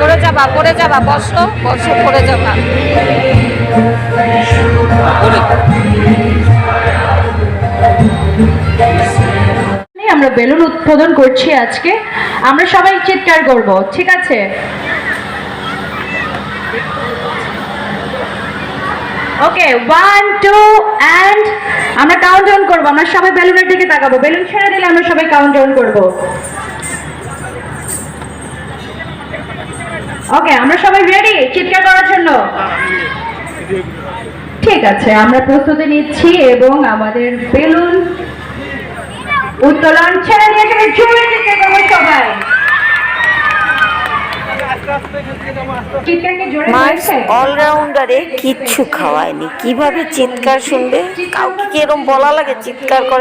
পড়ে যাবা পড়ে যাবা, বসো বসো, পড়ে যাবা। আমরা বেলুন উৎপাদন করছি আজকে। আমরা সবাই চিৎকার করব, ঠিক আছে? ওকে ওয়ান টু অ্যান্ড আমরা কাউন্ট ডাউন করব, আমরা সবাই বেলুনের দিকে তাকাবো। বেলুন ছেড়ে দিলে আমরা সবাই কাউন্ট ডাউন করব। ওকে আমরা সবাই রেডি চিৎকার করার জন্য? ঠিক আছে আমরা প্রস্তুতি নিচ্ছি এবং আমাদের বেলুন উত্তোলন ছেড়ে দিয়ে সবাই জোরে চিৎকার করব সবাই? অলরাউন্ডারে কিচ্ছু খাওয়ায়নি। কীভাবে চিৎকার শুনবে? কাউকে কি এরকম বলা লাগে? চিৎকার করে